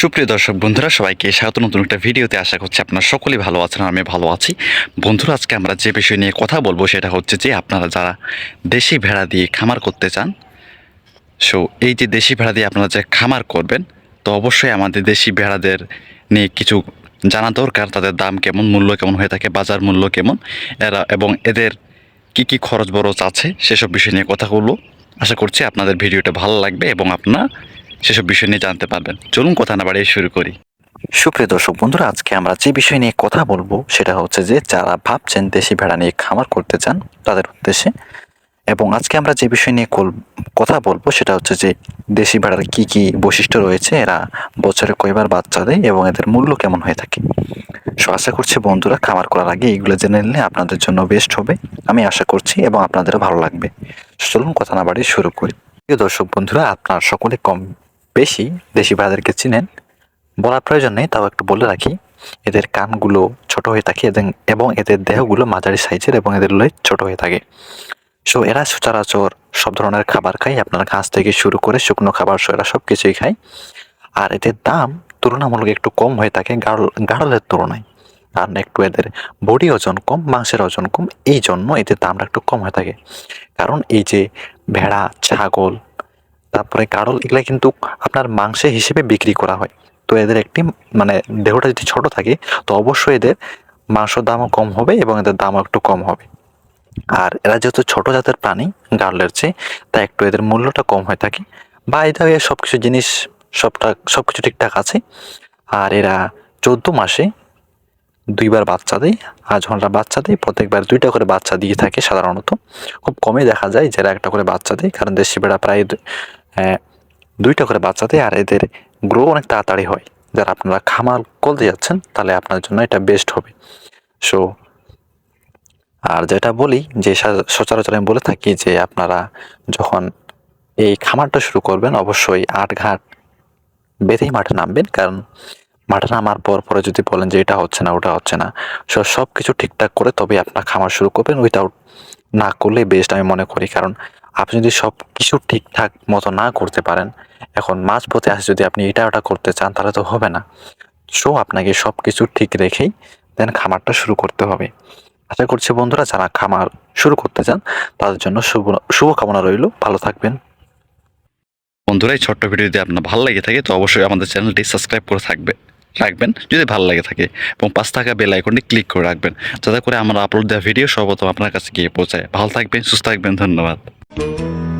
সুপ্রিয় দর্শক বন্ধুরা, সবাইকে স্বাগত। নতুন একটা ভিডিওতে আশা করছি আপনারা সকলেই ভালো আছেন আমি ভালো আছি। বন্ধুরা, আজকে আমরা যে বিষয় নিয়ে কথা বলব সেটা হচ্ছে যে আপনারা যারা দেশি ভেড়া দিয়ে খামার করতে চান, সো এই যে দেশি ভেড়া দিয়ে আপনারা যে খামার করবেন, তো অবশ্যই আমাদের দেশি ভেড়াদের নিয়ে কিছু জানা দরকার, তাদের দাম কেমন, মূল্য কেমন হয়ে থাকে, বাজার মূল্য কেমন, এরা এবং এদের কি কি খরচ বরচ আছে, সেসব বিষয় নিয়ে কথা বলব। আশা করছি আপনাদের ভিডিওটা ভালো লাগবে এবং আপনারা সেসব বিষয় নিয়ে জানতে পারবেন। চলুন কথা না বাড়িয়ে শুরু করি। সুপ্রিয় দর্শক বন্ধুরা, আজকে আমরা যে বিষয় নিয়ে কথা বলব, সেটা হচ্ছে যে যারা ভাবছেন দেশি ভেড়া নিয়ে খামার করতে চান, তাদের উদ্দেশ্যে। এবং আজকে আমরা যে বিষয় নিয়ে কথা বলব, সেটা হচ্ছে যে দেশি ভেড়ার কি কি বৈশিষ্ট্য রয়েছে, এরা বছরে কয়বার বাচ্চা দেয় এবং এদের মূল্য কেমন হয়ে থাকে। সো আশা করছি বন্ধুরা, খামার করার আগে এইগুলো জেনে নিলে আপনাদের জন্য বেস্ট হবে, আমি আশা করছি, এবং আপনাদের ভালো লাগবে। চলুন কথা না বাড়িয়ে শুরু করি। প্রিয় দর্শক বন্ধুরা, আপনার সকলে কম বেশি, দেশি ভেড়াদেরকে চিনেন। বলার প্রয়োজন নেই, তাও একটু বলে রাখি। এদের কানগুলো ছোট হয়ে থাকে এবং এদের দেহগুলো মাঝারি সাইজের এবং এদের লেজ ছোট হয়ে থাকে। সো এরা সচরাচর সব ধরনের খাবার খায়। আপনার ঘাস থেকে শুরু করে শুকনো খাবার সো এরা সব কিছুই খায়। আর এদের দাম তুলনামূলক একটু কম হয়ে থাকে গাড়ল গাড়লের তুলনায়। কারণ একটু এদের বডি ওজন কম, মাংসের ওজন কম, এই জন্য এদের দামটা একটু কম হয়ে থাকে। কারণ এই যে ভেড়া, ছাগল তারপরে কারল এগুলো কিন্তু আপনার মাংসের হিসেবে বিক্রি করা হয়। তো এদের একটি মানে দেহটা যদি ছোট থাকে, তো অবশ্যই এদের মাংসের দামও কম হবে এবং এদের দামও একটু কম হবে। আর এরা যেহেতু ছোট জাতের প্রাণী, গার্লের চেয়ে, তাই একটু এদের মূল্যটা কম হয়ে থাকে। বা এদের সব কিছু জিনিস সবটা সব কিছু ঠিকঠাক আছে। আর এরা চোদ্দ মাসে দুইবার বাচ্চা দেয় আর যখন এরা বাচ্চা দেয়, প্রত্যেকবার দুইটা করে বাচ্চা দিয়ে থাকে সাধারণত। খুব কমই দেখা যায় যারা একটা করে বাচ্চা দেয়, কারণ দেশি বেড়া প্রায় দুইটা করে বাচ্চা দেয় আর এদের গ্রো অনেক তাড়াতাড়ি হয়। যারা আপনারা খামার করতে যাচ্ছেন, তাহলে আপনার জন্য এটা বেস্ট হবে। সো আর যেটা বলি, যে সচরাচর আমি বলে থাকি যে আপনারা যখন এই খামারটা শুরু করবেন, অবশ্যই আট ঘাট বেঁধেই মাঠে নামবেন। কারণ মাঠে নামার পর পরে যদি বলেন যে এটা হচ্ছে না, ওটা হচ্ছে না, সো সব কিছু ঠিকঠাক করে তবে আপনার খামার শুরু করবেন। উইথাউট না করলে বেস্ট আমি মনে করি। কারণ আপনি যদি সব কিছু ঠিকঠাক মতো না করতে পারেন, এখন মাঝ পথে আসে যদি আপনি এটা ওটা করতে চান, তাহলে তো হবে না। সো আপনাকে সব কিছু ঠিক রেখেই দেন খামারটা শুরু করতে হবে। আশা করছি বন্ধুরা, যারা খামার শুরু করতে চান, তাদের জন্য শুভ, শুভকামনা রইল। ভালো থাকবেন। বন্ধুরা, এই ছোট্ট ভিডিও যদি আপনার ভালো লেগে থাকে, তো অবশ্যই আমাদের চ্যানেলটি সাবস্ক্রাইব করে থাকবে, রাখবেন। যদি ভালো লাগে থাকে এবং পাঁচ টাকা বেল আইকনটি ক্লিক করে রাখবেন, যাতে করে আমরা আপলোড দেওয়া ভিডিও সর্বপ্রথম আপনার কাছে গিয়ে পৌঁছায়। ভালো থাকবেন, সুস্থ থাকবেন, ধন্যবাদ। Thank you.